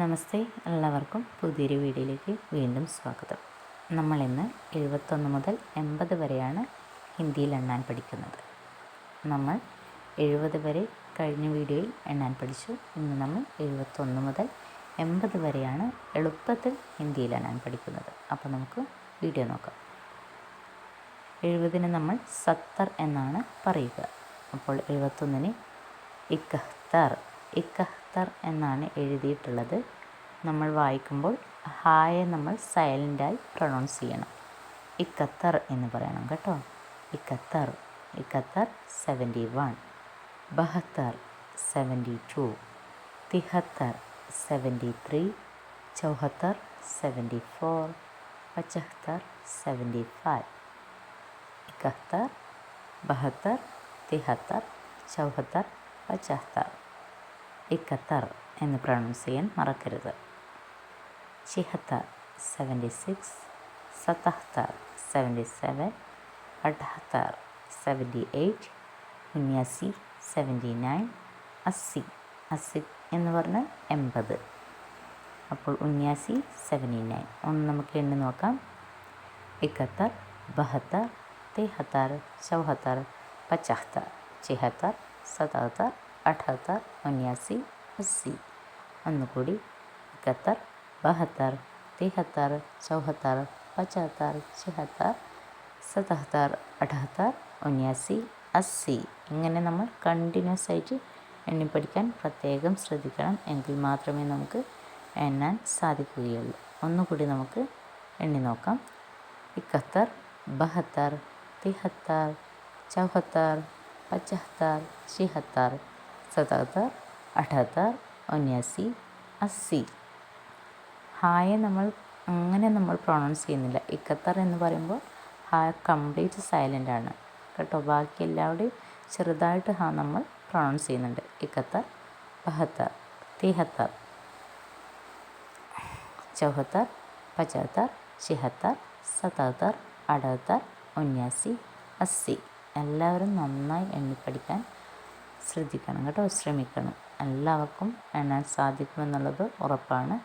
നമസ്തേ എല്ലാവർക്കും പുതിയൊരു വീഡിയോയിലേക്ക് വീണ്ടും സ്വാഗതം. നമ്മളിന്ന് എഴുപത്തൊന്ന് മുതൽ എൺപത് വരെയാണ് ഹിന്ദിയിൽ എണ്ണാൻ പഠിക്കുന്നത്. നമ്മൾ എഴുപത് വരെ കഴിഞ്ഞ വീഡിയോയിൽ എണ്ണാൻ പഠിച്ചു. ഇന്ന് നമ്മൾ എഴുപത്തൊന്ന് മുതൽ എൺപത് വരെയാണ് എളുപ്പത്തിൽ ഹിന്ദിയിൽ എണ്ണാൻ പഠിക്കുന്നത്. അപ്പോൾ നമുക്ക് വീഡിയോ നോക്കാം. എഴുപതിന് നമ്മൾ സത്തർ എന്നാണ് പറയുക. അപ്പോൾ എഴുപത്തൊന്നിന് ഇക്കഹ്തർ ഇക്കഹ്തർ എന്നാണ് എഴുതിയിട്ടുള്ളത്. നമ്മൾ വായിക്കുമ്പോൾ ഹായ നമ്മൾ സൈലന്റായി പ്രൊണൗൺസ് ചെയ്യണം. ഇക്കത്തർ എന്ന് പറയണം കേട്ടോ. ഇക്കത്തർ ഇക്കത്തർ സെവന്റി വൺ. ബഹത്തർ സെവന്റി ടു. തിഹത്തർ സെവന്റി ത്രീ. ചൗഹത്തർ സെവന്റി ഫോർ. പച്ചഹത്തർ സെവന്റി ഫൈവ്. ഇക്കഹത്തർ ബഹത്തർ തിഹത്തർ ചൗഹത്തർ പച്ചഹത്തർ. ഇക്കത്തർ എന്ന് പ്രൊണൗൺസ് ചെയ്യാൻ മറക്കരുത്. ചിഹത്തർ സെവന്റി സിക്സ് സത്തഹത്തർ സെവന്റി സെവൻ അഠഹത്തർ സെവന്റി എയ്റ്റ് ഉന്യാസി സെവന്റി നയൻ അസ്സി അസ്സി എന്ന് പറഞ്ഞാൽ എൺപത്. അപ്പോൾ ഉന്യാസി സെവന്റി നയൻ ഒന്ന് നമുക്ക് എണ്ണി നോക്കാം. ഇക്കത്തർ ബഹത്തർ തിഹത്തർ ചൗഹത്തർ പച്ചഹത്തർ ചിഹത്തർ സതഹത്തർ અઠ્ઠોતેર ઉન્યાસી અસી અંદકુડી એકાત્તર બહત્તર તિહત્તર ચૌહત્તર પચહત્તર છહત્તર સતહત્તર અઠહત્તર ഉന്യാസി അസ്സി ഇങ്ങനെ നമ്മൾ കണ്ടിന്യൂസ് ആയിട്ട് എണ്ണി പഠിക്കാൻ പ്രത്യേകം ശ്രദ്ധിക്കണം എങ്കിൽ മാത്രമേ നമുക്ക് എണ്ണാൻ സാധിക്കുകയുള്ളൂ. ഒന്നുകൂടി നമുക്ക് എണ്ണി നോക്കാം. ഇക്കത്തർ ബഹത്തർ തിഹത്തർ ചൗഹത്തർ പച്ചഹത്തർ ഷിഹത്തർ സതഹത്തർ അഠഹത്തർ ഉന്യാസി അസ്സി ഹായ നമ്മൾ അങ്ങനെ നമ്മൾ പ്രൊണൗൺസ് ചെയ്യുന്നില്ല. ഇക്കത്തർ എന്ന് പറയുമ്പോൾ ഹാ കംപ്ലീറ്റ് സൈലന്റ് ആണ്. കേട്ടോ? ബാക്കി എല്ലാവരുടെയും ചെറുതായിട്ട് ഹാ നമ്മൾ പ്രൊണൗൺസ് ചെയ്യുന്നുണ്ട്. ഇക്കത്തർ ബഹത്തർ തിഹത്തർ ചൗഹത്തർ പച്ചഹത്തർ ചിഹത്തർ സതഹത്തർ അടഹത്തർ ഉന്യാസി അസ്സി. എല്ലാവരും നന്നായി എണ്ണിപ്പടിക്കാൻ ശ്രദ്ധിക്കണം കേട്ടോ ശ്രമിക്കണം. എല്ലാവർക്കും എണ്ണാൻ സാധിക്കുമെന്നുള്ളത് ഉറപ്പാണ്.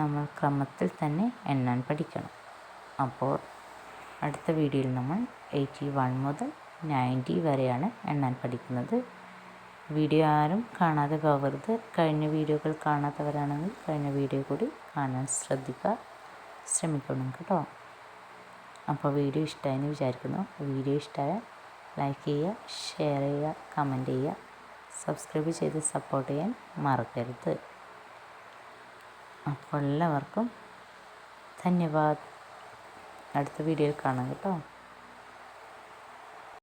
നമ്മൾ ക്രമത്തിൽ തന്നെ എണ്ണാൻ പഠിക്കണം. അപ്പോൾ അടുത്ത വീഡിയോയിൽ നമ്മൾ എയ്റ്റി വൺ മുതൽ നയന്റി വരെയാണ് എണ്ണാൻ പഠിക്കുന്നത്. വീഡിയോ ആരും കാണാതെ പോകരുത്. കഴിഞ്ഞ വീഡിയോകൾ കാണാത്തവരാണെങ്കിൽ കഴിഞ്ഞ വീഡിയോ കൂടി കാണാൻ ശ്രദ്ധിക്കുക ശ്രമിക്കണം കേട്ടോ. അപ്പോൾ വീഡിയോ ഇഷ്ടമായെന്ന് വിചാരിക്കുന്നു. വീഡിയോ ഇഷ്ടമായാൽ ലൈക്ക് ചെയ്യുക ഷെയർ ചെയ്യുക കമന്റ് ചെയ്യുക. സബ്സ്ക്രൈബ് ചെയ്ത് സപ്പോർട്ട് ചെയ്യാൻ മറക്കരുത്. അപ്പോൾ എല്ലാവർക്കും ധന്യവാദ്. അടുത്ത വീഡിയോയിൽ കാണാം കേട്ടോ.